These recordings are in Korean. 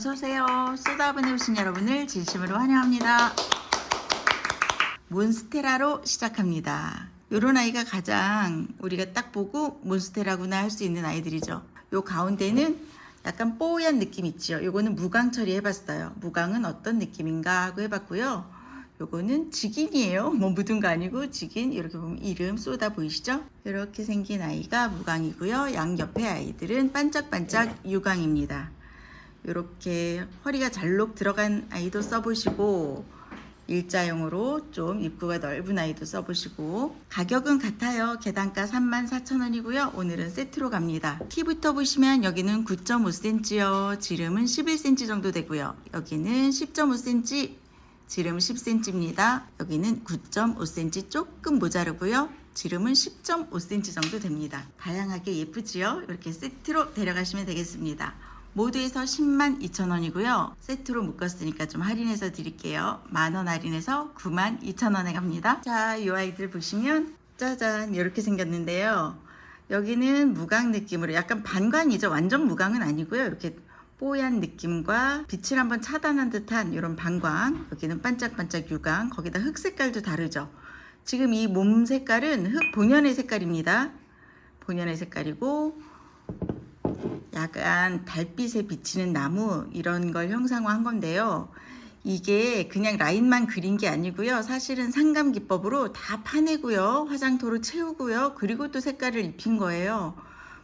어서오세요. 쏟아분해 오신 여러분을 진심으로 환영합니다. 몬스테라로 시작합니다. 요런 아이가 가장 우리가 딱 보고 몬스테라구나 할 수 있는 아이들이죠. 요 가운데는 약간 뽀얀 느낌 있죠. 요거는 무광 처리해봤어요. 무광은 어떤 느낌인가 하고 해봤고요. 요거는 직인이에요. 뭐 묻은 거 아니고 직인. 이렇게 보면 이름 쏟아 보이시죠? 이렇게 생긴 아이가 무광이고요. 양 옆에 아이들은 반짝반짝 유광입니다. 이렇게 허리가 잘록 들어간 아이도 써보시고 일자형으로 좀 입구가 넓은 아이도 써보시고 가격은 같아요. 계단가 34,000원이고요. 오늘은 세트로 갑니다. 키부터 보시면 여기는 9.5cm요. 지름은 11cm 정도 되고요. 여기는 10.5cm, 지름 10cm입니다. 여기는 9.5cm 조금 모자르고요. 지름은 10.5cm 정도 됩니다. 다양하게 예쁘지요? 이렇게 세트로 데려가시면 되겠습니다. 모두에서 10만 2천 원이고요. 세트로 묶었으니까 좀 할인해서 드릴게요. 만원 할인해서 9만 2천 원에 갑니다. 자, 이 아이들 보시면 짜잔 이렇게 생겼는데요. 여기는 무광 느낌으로 약간 반광이죠. 완전 무광은 아니고요. 이렇게 뽀얀 느낌과 빛을 한번 차단한 듯한 이런 반광. 여기는 반짝반짝 유광. 거기다 흑 색깔도 다르죠. 지금 이 몸 색깔은 흑 본연의 색깔입니다. 본연의 색깔이고 약간 달빛에 비치는 나무 이런 걸 형상화한 건데요. 이게 그냥 라인만 그린 게 아니고요. 사실은 상감 기법으로 다 파내고요. 화장토로 채우고요. 그리고 또 색깔을 입힌 거예요.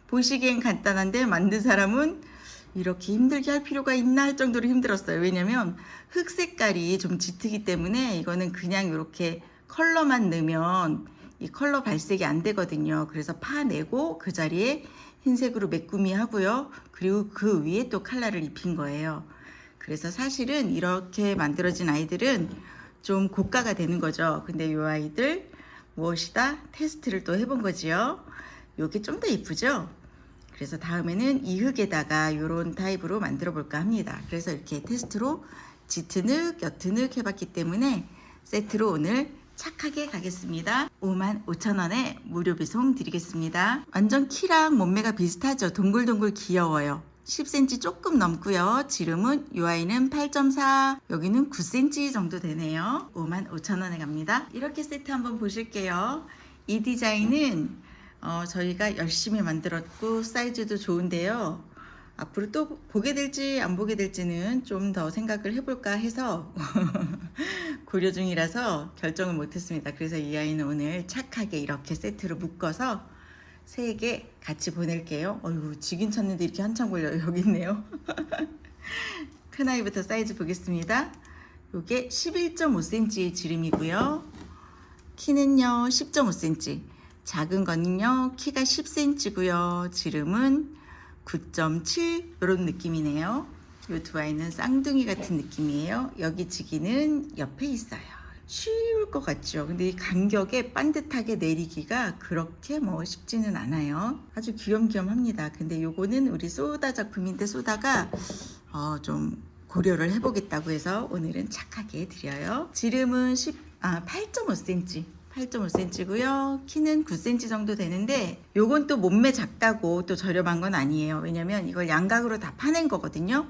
보시기엔 간단한데 만든 사람은 이렇게 힘들게 할 필요가 있나 할 정도로 힘들었어요. 왜냐면 흑 색깔이 좀 짙기 때문에 이거는 그냥 이렇게 컬러만 넣으면 이 컬러 발색이 안 되거든요. 그래서 파내고 그 자리에 흰색으로 메꾸미 하고요. 그리고 그 위에 또 칼라를 입힌 거예요. 그래서 사실은 이렇게 만들어진 아이들은 좀 고가가 되는 거죠. 근데 이 아이들 무엇이다? 테스트를 또 해본 거지요. 요게 좀더 이쁘죠? 그래서 다음에는 이 흙에다가 이런 타입으로 만들어 볼까 합니다. 그래서 이렇게 테스트로 짙은 흙, 옅은 흙 해봤기 때문에 세트로 오늘 착하게 가겠습니다. 5만 5천 원에 무료 배송 드리겠습니다. 완전 키랑 몸매가 비슷하죠. 동글동글 귀여워요. 10cm 조금 넘고요. 지름은 이 아이는 8.4, 여기는 9cm 정도 되네요. 5만 5천 원에 갑니다. 이렇게 세트 한번 보실게요. 이 디자인은 어, 저희가 열심히 만들었고 사이즈도 좋은데요. 앞으로 또 보게 될지 안 보게 될지는 좀 더 생각을 해볼까 해서 고려 중이라서 결정을 못했습니다. 그래서 이 아이는 오늘 착하게 이렇게 세트로 묶어서 세 개 같이 보낼게요. 어휴, 직인 찾는데 이렇게 한참 걸려요. 여기 있네요. 큰 아이부터 사이즈 보겠습니다. 요게 11.5cm의 지름이고요. 키는요 10.5cm. 작은 거는요 키가 10cm고요. 지름은 9.7 이런 느낌이네요. 이 두 아이는 쌍둥이 같은 느낌이에요. 여기 지기는 옆에 있어요. 쉬울 것 같죠. 근데 이 간격에 반듯하게 내리기가 그렇게 뭐 쉽지는 않아요. 아주 귀염귀염합니다. 근데 요거는 우리 소다 작품인데 소다가 어, 좀 고려를 해보겠다고 해서 오늘은 착하게 드려요. 지름은 10, 아, 8.5cm. 8.5cm고요. 키는 9cm 정도 되는데 요건 또 몸매 작다고 또 저렴한 건 아니에요. 왜냐면 이걸 양각으로 다 파낸 거거든요.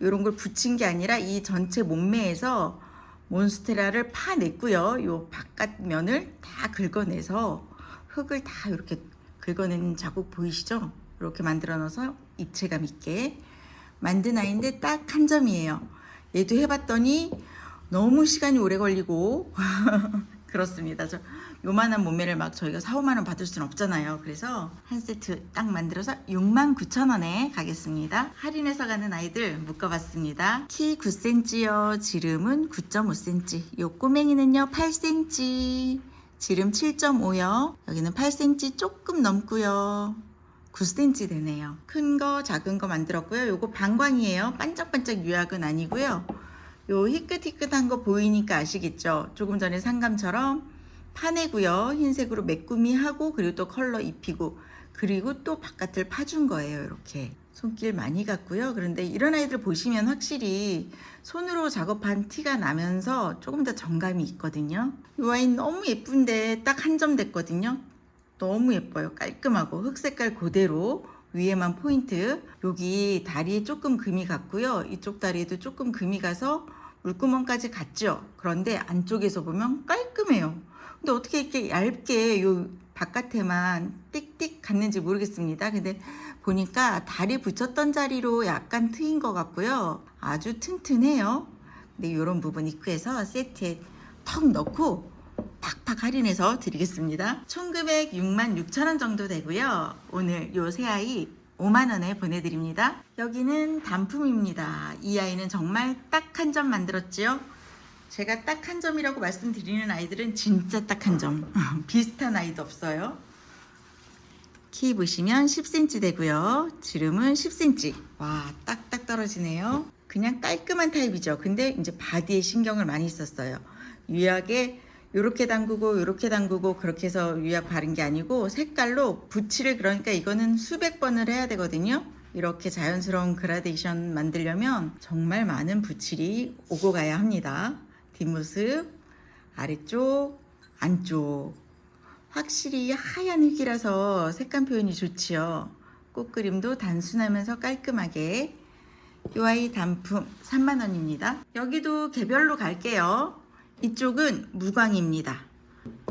요런 걸 붙인 게 아니라 이 전체 몸매에서 몬스테라를 파냈고요. 요 바깥 면을 다 긁어내서 흙을 다 이렇게 긁어낸 자국 보이시죠? 이렇게 만들어 넣어서 입체감 있게 만든 아이인데 딱 한 점이에요. 얘도 해봤더니 너무 시간이 오래 걸리고 그렇습니다. 저 요만한 몸매를 막 저희가 4, 5만 원 받을 수는 없잖아요. 그래서 한 세트 딱 만들어서 6만 9천 원에 가겠습니다. 할인해서 가는 아이들 묶어봤습니다. 키 9cm요. 지름은 9.5cm. 요 꼬맹이는요 8cm. 지름 7.5요. 여기는 8cm 조금 넘고요. 9cm 되네요. 큰 거, 작은 거 만들었고요. 요거 방광이에요. 반짝반짝 유약은 아니고요. 요 희끗희끗한 거 보이니까 아시겠죠? 조금 전에 상감처럼 파내고요. 흰색으로 메꾸미 하고 그리고 또 컬러 입히고 그리고 또 바깥을 파준 거예요. 이렇게 손길 많이 갔고요. 그런데 이런 아이들 보시면 확실히 손으로 작업한 티가 나면서 조금 더 정감이 있거든요. 이 와인 너무 예쁜데 딱 한 점 됐거든요. 너무 예뻐요. 깔끔하고 흑 색깔 그대로 위에만 포인트. 여기 다리에 조금 금이 갔고요. 이쪽 다리에도 조금 금이 가서 물구멍까지 갔죠. 그런데 안쪽에서 보면 깔끔해요. 근데 어떻게 이렇게 얇게 요 바깥에만 띡띡 갔는지 모르겠습니다. 근데 보니까 다리 붙였던 자리로 약간 트인 것 같고요. 아주 튼튼해요. 근데 이런 부분 입구에서 세트에 턱 넣고 팍팍 할인해서 드리겠습니다. 총 금액 6만 6천 원 정도 되고요. 오늘 요 새 아이 5만 원에 보내드립니다. 여기는 단품입니다. 이 아이는 정말 딱 한 점 만들었지요. 제가 딱 한 점이라고 말씀드리는 아이들은 진짜 딱 한 점. 비슷한 아이도 없어요. 키 보시면 10cm 되고요. 지름은 10cm. 와, 딱딱 떨어지네요. 그냥 깔끔한 타입이죠. 근데 이제 바디에 신경을 많이 썼어요. 유약에 요렇게 담그고 요렇게 담그고 그렇게 해서 유약 바른 게 아니고 색깔로 붓칠을 그러니까 이거는 수백 번을 해야 되거든요. 이렇게 자연스러운 그라데이션 만들려면 정말 많은 붓칠이 오고 가야 합니다. 뒷모습, 아래쪽, 안쪽. 확실히 하얀 흙이라서 색감 표현이 좋지요. 꽃그림도 단순하면서 깔끔하게. 이 아이 단품 3만원입니다. 여기도 개별로 갈게요. 이쪽은 무광입니다.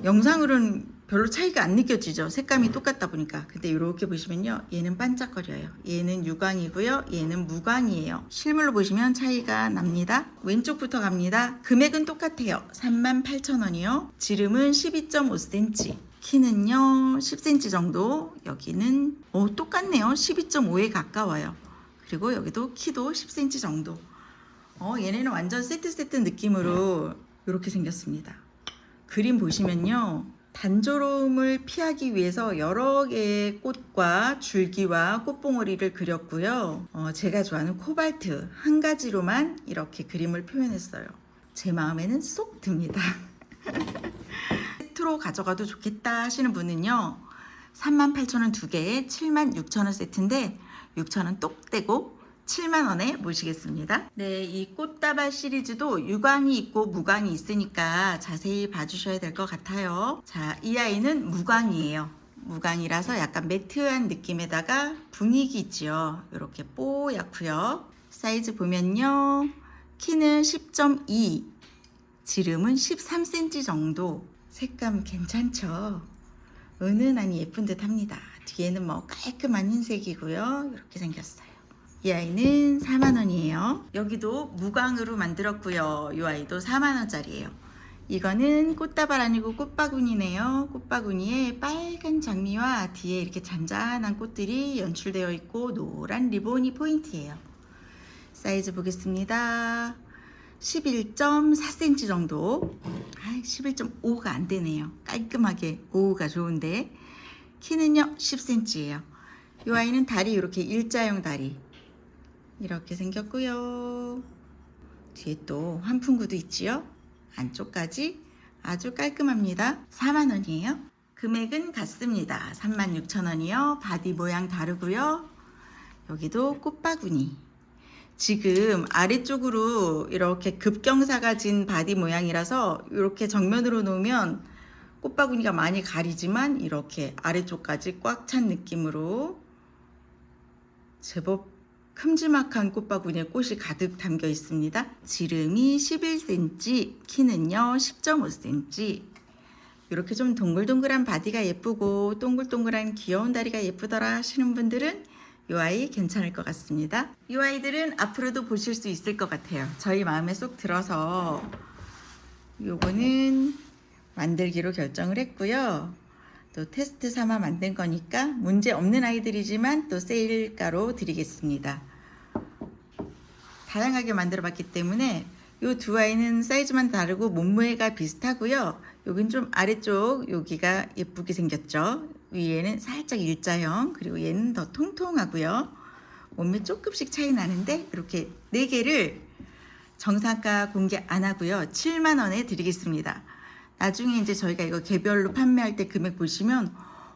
영상으로는 별로 차이가 안 느껴지죠. 색감이 똑같다 보니까. 근데 이렇게 보시면요. 얘는 반짝거려요. 얘는 유광이고요. 얘는 무광이에요. 실물로 보시면 차이가 납니다. 왼쪽부터 갑니다. 금액은 똑같아요. 38,000원이요. 지름은 12.5cm. 키는요 10cm 정도 여기는 오 똑같네요 12.5에 가까워요 그리고 여기도 키도 10cm 정도 어 얘네는 완전 세트 세트 느낌으로 이렇게 생겼습니다. 그림 보시면요. 단조로움을 피하기 위해서 여러 개의 꽃과 줄기와 꽃봉오리를 그렸고요. 어, 제가 좋아하는 코발트 한 가지로만 이렇게 그림을 표현했어요. 제 마음에는 쏙 듭니다. 세트로 가져가도 좋겠다 하시는 분은요. 38,000원 두 개에 76,000원 세트인데 6,000원 똑 떼고 7만원에 모시겠습니다. 네, 이 꽃다발 시리즈도 유광이 있고 무광이 있으니까 자세히 봐주셔야 될 것 같아요. 자, 이 아이는 무광이에요. 무광이라서 약간 매트한 느낌에다가 분위기 있지요. 이렇게 뽀얗고요. 사이즈 보면요. 키는 10.2, 지름은 13cm 정도. 색감 괜찮죠? 은은하니 예쁜 듯 합니다. 뒤에는 뭐 깔끔한 흰색이고요. 이렇게 생겼어요. 이 아이는 4만원이에요. 여기도 무광으로 만들었고요. 이 아이도 4만원짜리예요. 이거는 꽃다발 아니고 꽃바구니네요. 꽃바구니에 빨간 장미와 뒤에 이렇게 잔잔한 꽃들이 연출되어 있고 노란 리본이 포인트예요. 사이즈 보겠습니다. 11.4cm 정도. 아, 11.5가 안 되네요. 깔끔하게 5가 좋은데. 키는요, 10cm예요. 이 아이는 다리 이렇게 일자형 다리. 이렇게 생겼고요. 뒤에 또 환풍구도 있지요. 안쪽까지 아주 깔끔합니다. 4만원이에요. 금액은 같습니다. 36,000원이요. 바디 모양 다르고요. 여기도 꽃바구니. 지금 아래쪽으로 이렇게 급경사가 진 바디 모양이라서 이렇게 정면으로 놓으면 꽃바구니가 많이 가리지만 이렇게 아래쪽까지 꽉 찬 느낌으로 제법 큼지막한 꽃바구니에 꽃이 가득 담겨 있습니다. 지름이 11cm, 키는요 10.5cm. 이렇게 좀 동글동글한 바디가 예쁘고 동글동글한 귀여운 다리가 예쁘더라 하시는 분들은 이 아이 괜찮을 것 같습니다. 이 아이들은 앞으로도 보실 수 있을 것 같아요. 저희 마음에 쏙 들어서 요거는 만들기로 결정을 했고요. 또 테스트 삼아 만든 거니까 문제 없는 아이들이지만 또 세일가로 드리겠습니다. 다양하게 만들어 봤기 때문에 이 두 아이는 사이즈만 다르고 몸무게가 비슷하고요. 여긴 좀 아래쪽 여기가 예쁘게 생겼죠. 위에는 살짝 일자형 그리고 얘는 더 통통하고요. 몸매 조금씩 차이 나는데 이렇게 네 개를 정상가 공개 안 하고요. 7만 원에 드리겠습니다. 나중에 이제 저희가 이거 개별로 판매할 때 금액 보시면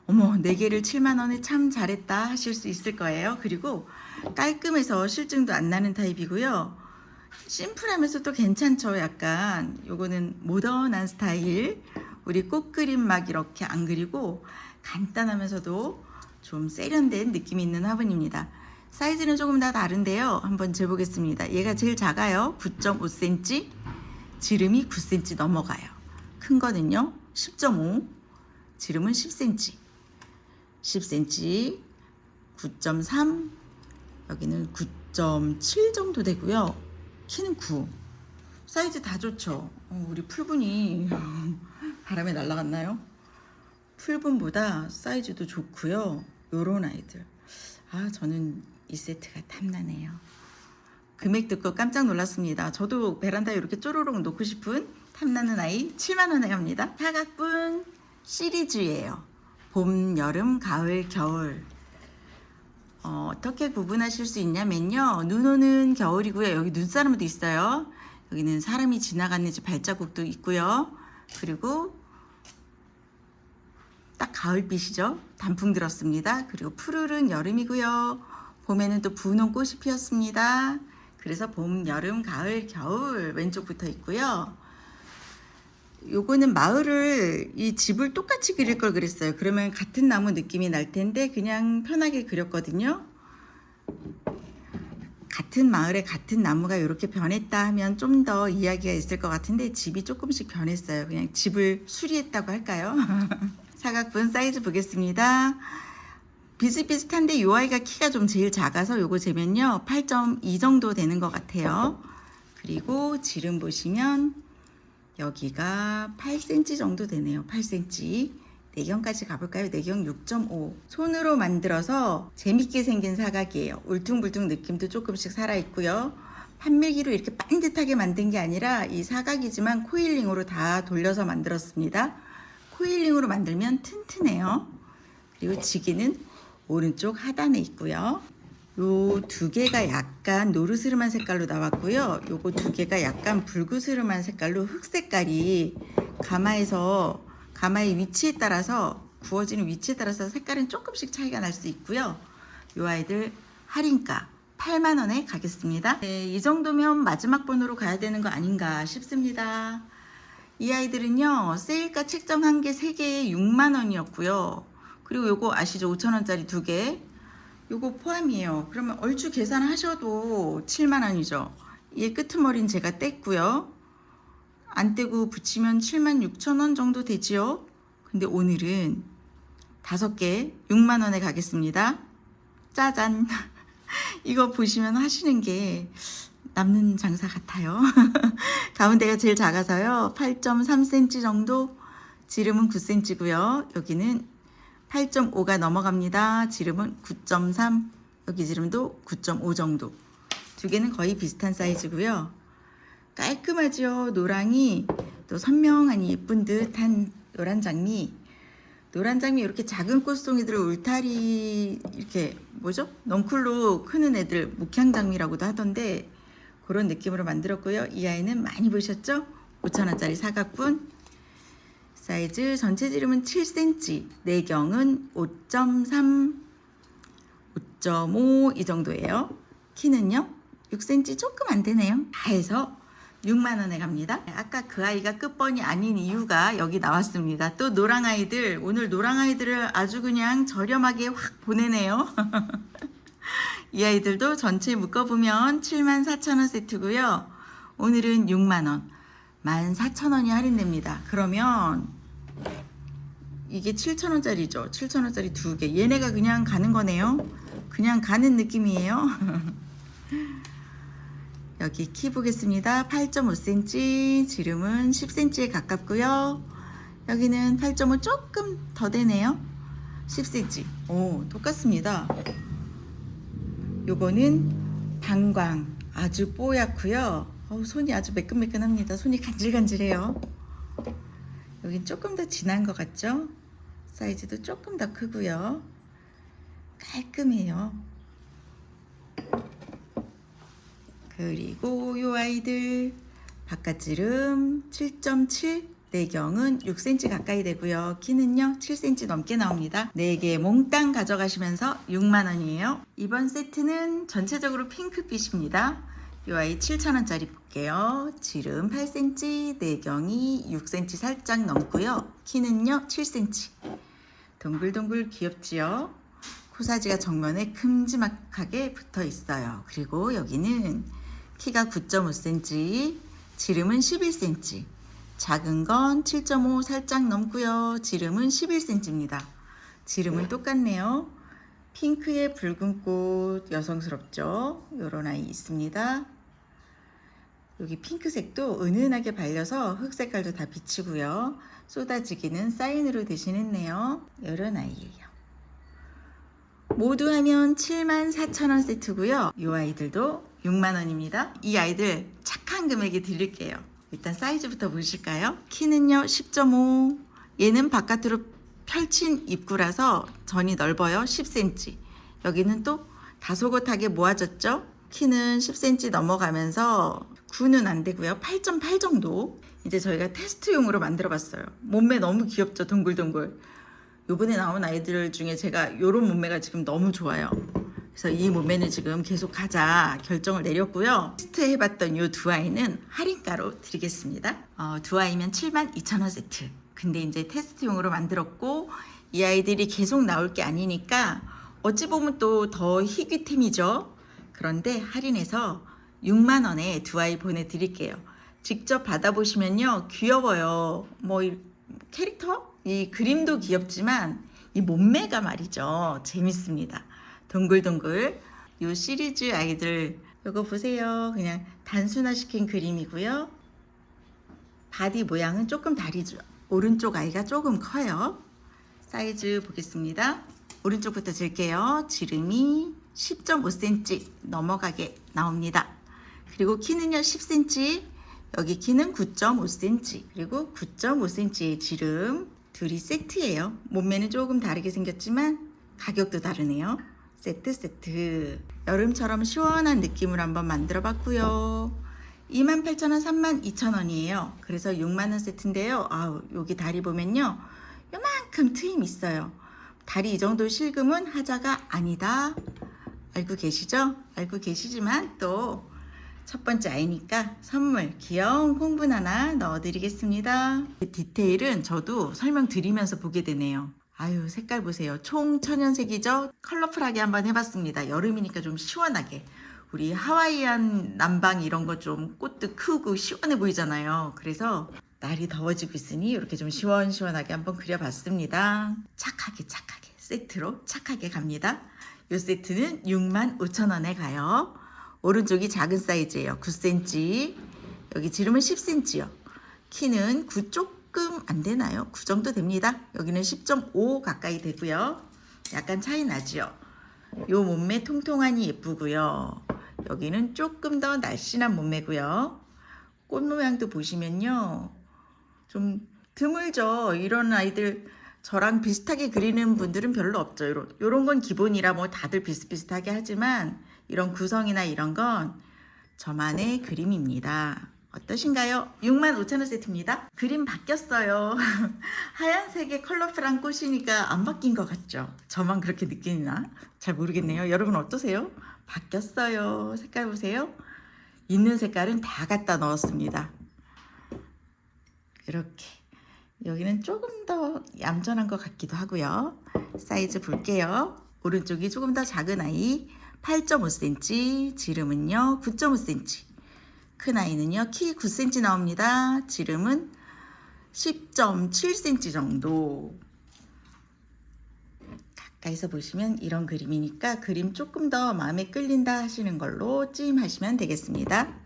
어머 네 개를 7만 원에 참 잘했다 하실 수 있을 거예요. 그리고 깔끔해서 실증도 안 나는 타입이고요. 심플하면서도 괜찮죠. 약간 요거는 모던한 스타일. 우리 꽃그림 막 이렇게 안 그리고 간단하면서도 좀 세련된 느낌이 있는 화분입니다. 사이즈는 조금 다 다른데요. 한번 재보겠습니다. 얘가 제일 작아요. 9.5cm. 지름이 9cm 넘어가요. 큰 거는요. 10.5. 지름은 10cm. 10cm. 9.3. 여기는 9.7 정도 되고요. 키는 9. 사이즈 다 좋죠. 어, 우리 풀분이 바람에 날아갔나요? 풀분보다 사이즈도 좋고요. 요런 아이들. 아, 저는 이 세트가 탐나네요. 금액 듣고 깜짝 놀랐습니다. 저도 베란다에 이렇게 쪼로록 놓고 싶은 탐나는 아이 7만 원에 갑니다. 사각분 시리즈예요. 봄, 여름, 가을, 겨울. 어, 어떻게 구분하실 수 있냐면요. 눈 오는 겨울이고요. 여기 눈사람도 있어요. 여기는 사람이 지나갔는지 발자국도 있고요. 그리고 딱 가을빛이죠. 단풍 들었습니다. 그리고 푸르른 여름이고요. 봄에는 또 분홍 꽃이 피었습니다. 그래서 봄, 여름, 가을, 겨울 왼쪽 붙어 있고요. 요거는 마을을 이 집을 똑같이 그릴 걸 그랬어요. 그러면 같은 나무 느낌이 날 텐데 그냥 편하게 그렸거든요. 같은 마을에 같은 나무가 이렇게 변했다 하면 좀 더 이야기가 있을 것 같은데 집이 조금씩 변했어요. 그냥 집을 수리했다고 할까요? 사각분 사이즈 보겠습니다. 비슷비슷한데 요 아이가 키가 좀 제일 작아서 요거 재면요 8.2 정도 되는 것 같아요. 그리고 지름 보시면 여기가 8cm 정도 되네요. 8cm. 내경까지 가볼까요? 내경 6.5. 손으로 만들어서 재밌게 생긴 사각이에요. 울퉁불퉁 느낌도 조금씩 살아있고요. 판밀기로 이렇게 반듯하게 만든 게 아니라 이 사각이지만 코일링으로 다 돌려서 만들었습니다. 코일링으로 만들면 튼튼해요. 그리고 지기는 오른쪽 하단에 있고요. 요 두 개가 약간 노르스름한 색깔로 나왔고요. 요거 두 개가 약간 붉으스름한 색깔로 흑 색깔이 가마에서 가마의 위치에 따라서 구워지는 위치에 따라서 색깔은 조금씩 차이가 날 수 있고요. 요 아이들 할인가 8만 원에 가겠습니다. 네, 이 정도면 마지막 번호로 가야 되는 거 아닌가 싶습니다. 이 아이들은요 세일가 책정 한개세 개에 6만 원이었고요. 그리고 요거 아시죠? 5천 원짜리 두 개. 요거 포함이에요. 그러면 얼추 계산하셔도 7만 원이죠. 얘 끄트머리는 제가 뗐고요. 안 떼고 붙이면 7만 6천 원 정도 되지요. 근데 오늘은 다섯 개 6만 원에 가겠습니다. 짜잔. 이거 보시면 하시는 게 남는 장사 같아요. 가운데가 제일 작아서요. 8.3cm 정도, 지름은 9cm고요. 여기는 8.5가 넘어갑니다. 지름은 9.3, 여기 지름도 9.5 정도. 두 개는 거의 비슷한 사이즈고요. 깔끔하죠. 노랑이 또 선명하니 예쁜 듯한 노란 장미. 노란 장미 이렇게 작은 꽃송이들 울타리 이렇게 뭐죠? 넝쿨로 크는 애들 목향 장미라고도 하던데 그런 느낌으로 만들었고요. 이 아이는 많이 보셨죠? 5천 원짜리 사각분. 사이즈 전체 지름은 7cm, 내경은 5.3, 5.5 이 정도예요. 키는요? 6cm 조금 안 되네요. 다 해서 6만 원에 갑니다. 아까 그 아이가 끝번이 아닌 이유가 여기 나왔습니다. 또 노랑 아이들 오늘 노랑 아이들을 아주 그냥 저렴하게 확 보내네요. 이 아이들도 전체 묶어보면 7만 4천 원 세트고요. 오늘은 6만 원, 1만 4천 원이 할인됩니다. 그러면 이게 7천 원짜리죠. 7천 원짜리 두 개. 얘네가 그냥 가는 거네요. 그냥 가는 느낌이에요. 여기 키 보겠습니다. 8.5cm, 지름은 10cm에 가깝고요. 여기는 8.5 조금 더 되네요. 10cm. 오, 똑같습니다. 요거는 방광 아주 뽀얗고요. 어우, 손이 아주 매끈매끈합니다. 손이 간질간질해요. 여긴 조금 더 진한 것 같죠? 사이즈도 조금 더 크고요. 깔끔해요. 그리고 요 아이들 바깥지름 7.7 내경은 6cm 가까이 되고요. 키는요 7cm 넘게 나옵니다. 4개 몽땅 가져가시면서 6만 원이에요. 이번 세트는 전체적으로 핑크빛입니다. 요 아이 7,000원짜리 볼게요. 지름 8cm, 내경이 6cm 살짝 넘고요. 키는요 7cm. 동글동글 귀엽지요? 코사지가 정면에 큼지막하게 붙어 있어요. 그리고 여기는 키가 9.5cm, 지름은 11cm, 작은 건 7.5 살짝 넘고요. 지름은 11cm입니다. 지름은 똑같네요. 핑크의 붉은 꽃 여성스럽죠? 요런 아이 있습니다. 여기 핑크색도 은은하게 발려서 흑 색깔도 다 비치고요. 쏟아지기는 사인으로 대신했네요. 이런 아이예요. 모두 하면 74,000원 세트고요. 이 아이들도 6만 원입니다. 이 아이들 착한 금액에 드릴게요. 일단 사이즈부터 보실까요? 키는요 10.5 얘는 바깥으로 펼친 입구라서 전이 넓어요 10cm 여기는 또 다소곳하게 모아졌죠 키는 10cm 넘어가면서 9는 안 되고요 8.8 정도 이제 저희가 테스트용으로 만들어 봤어요 몸매 너무 귀엽죠 동글동글 요번에 나온 아이들 중에 제가 요런 몸매가 지금 너무 좋아요 그래서 이 몸매는 지금 계속 가자 결정을 내렸고요. 테스트 해봤던 이두 아이는 할인가로 드리겠습니다. 어, 두 아이면 72,000원 세트. 근데 이제 테스트용으로 만들었고 이 아이들이 계속 나올 게 아니니까 어찌 보면 또 더 희귀템이죠. 그런데 할인해서 6만 원에 두 아이 보내드릴게요. 직접 받아보시면요 귀여워요. 뭐이 캐릭터 이 그림도 귀엽지만 이 몸매가 말이죠 재밌습니다. 동글동글 요 시리즈 아이들 요거 보세요. 그냥 단순화시킨 그림이고요. 바디 모양은 조금 다르죠. 오른쪽 아이가 조금 커요. 사이즈 보겠습니다. 오른쪽부터 질게요. 지름이 10.5cm 넘어가게 나옵니다. 그리고 키는요 10cm, 여기 키는 9.5cm, 그리고 9.5cm의 지름 둘이 세트예요. 몸매는 조금 다르게 생겼지만 가격도 다르네요. 세트 세트. 여름처럼 시원한 느낌을 한번 만들어 봤고요. 28,000원, 32,000원이에요. 그래서 6만원 세트인데요. 아우, 여기 다리 보면요. 요만큼 트임 있어요. 다리 이 정도 실금은 하자가 아니다. 알고 계시죠? 알고 계시지만 또 첫 번째 아이니까 선물 귀여운 콩분 하나 넣어드리겠습니다. 디테일은 저도 설명드리면서 보게 되네요. 아유 색깔 보세요. 총 천연색이죠? 컬러풀하게 한번 해봤습니다. 여름이니까 좀 시원하게. 우리 하와이안 남방 이런 거 좀 꽃도 크고 시원해 보이잖아요. 그래서 날이 더워지고 있으니 이렇게 좀 시원시원하게 한번 그려봤습니다. 착하게 착하게 세트로 착하게 갑니다. 이 세트는 65,000원에 가요. 오른쪽이 작은 사이즈예요. 9cm. 여기 지름은 10cm요. 키는 9 조금 안 되나요? 9 정도 됩니다. 여기는 10.5 가까이 되고요. 약간 차이 나지요. 요 몸매 통통하니 예쁘고요. 여기는 조금 더 날씬한 몸매고요. 꽃 모양도 보시면요. 좀 드물죠. 이런 아이들 저랑 비슷하게 그리는 분들은 별로 없죠. 요런, 요런 건 기본이라 뭐 다들 비슷비슷하게 하지만 이런 구성이나 이런 건 저만의 그림입니다. 어떠신가요? 65,000원 세트입니다. 그림 바뀌었어요. 하얀색의 컬러풀한 꽃이니까 안 바뀐 것 같죠? 저만 그렇게 느끼나? 잘 모르겠네요. 여러분 어떠세요? 바뀌었어요. 색깔 보세요. 있는 색깔은 다 갖다 넣었습니다. 이렇게. 여기는 조금 더 얌전한 것 같기도 하고요. 사이즈 볼게요. 오른쪽이 조금 더 작은 아이 8.5cm, 지름은요 9.5cm. 큰 아이는요 키 9cm 나옵니다. 지름은 10.7cm 정도. 가까이서 보시면 이런 그림이니까 그림 조금 더 마음에 끌린다 하시는 걸로 찜하시면 되겠습니다.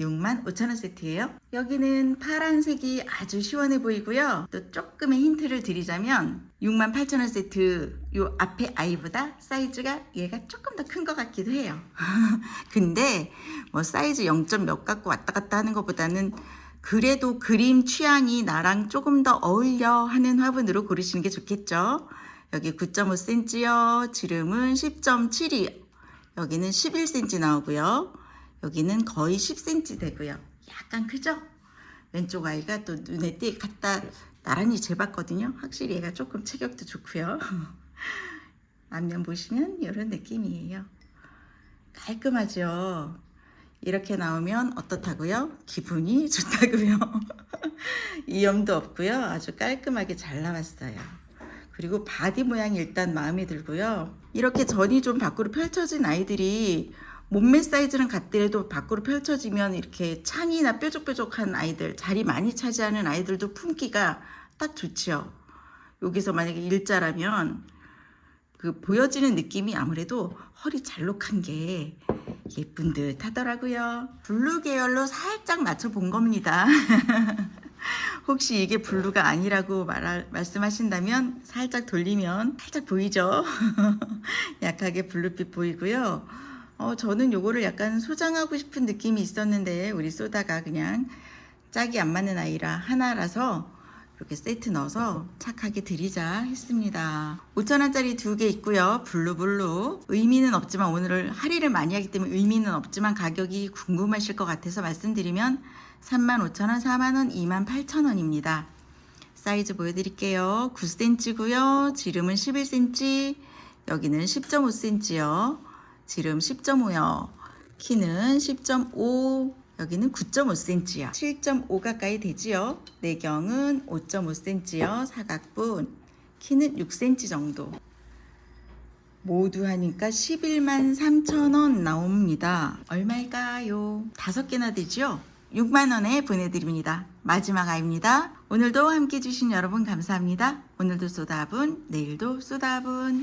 65,000원 세트예요. 여기는 파란색이 아주 시원해 보이고요. 또 조금의 힌트를 드리자면 68,000원 세트 요 앞에 아이보다 사이즈가 얘가 조금 더 큰 것 같기도 해요. 근데 뭐 사이즈 0. 몇 갖고 왔다 갔다 하는 것보다는 그래도 그림 취향이 나랑 조금 더 어울려 하는 화분으로 고르시는 게 좋겠죠. 여기 9.5cm요. 지름은 10.7이요. 여기는 11cm 나오고요. 여기는 거의 10cm 되고요. 약간 크죠? 왼쪽 아이가 또 눈에 띄 갖다 나란히 재봤거든요. 확실히 얘가 조금 체격도 좋고요. 앞면 보시면 이런 느낌이에요. 깔끔하죠? 이렇게 나오면 어떻다고요? 기분이 좋다고요. 이염도 없고요. 아주 깔끔하게 잘 나왔어요. 그리고 바디 모양이 일단 마음에 들고요. 이렇게 전이 좀 밖으로 펼쳐진 아이들이 몸매 사이즈는 같더라도 밖으로 펼쳐지면 이렇게 창이나 뾰족뾰족한 아이들, 자리 많이 차지하는 아이들도 품기가 딱 좋지요. 여기서 만약에 일자라면 그 보여지는 느낌이 아무래도 허리 잘록한 게 예쁜 듯 하더라고요. 블루 계열로 살짝 맞춰 본 겁니다. 혹시 이게 블루가 아니라고 말 말씀하신다면 살짝 돌리면 살짝 보이죠? 약하게 블루빛 보이고요. 어, 저는 요거를 약간 소장하고 싶은 느낌이 있었는데 우리 쏘다가 그냥 짝이 안 맞는 아이라 하나라서 이렇게 세트 넣어서 착하게 드리자 했습니다. 5천원짜리 두 개 있고요. 블루블루. 의미는 없지만 오늘 할인을 많이 하기 때문에 의미는 없지만 가격이 궁금하실 것 같아서 말씀드리면 35,000원, 4만원, 28,000원입니다. 사이즈 보여드릴게요. 9cm고요. 지름은 11cm, 여기는 10.5cm요. 지름 10.5요. 키는 10.5, 여기는 9.5cm요. 7.5 가까이 되지요. 내경은 5.5cm요. 사각분. 키는 6cm 정도. 모두 하니까 11만 3천 원 나옵니다. 얼마일까요? 다섯 개나 되죠? 6만 원에 보내드립니다. 마지막 아입니다. 오늘도 함께 해주신 여러분 감사합니다. 오늘도 쏘다분, 내일도 쏘다분.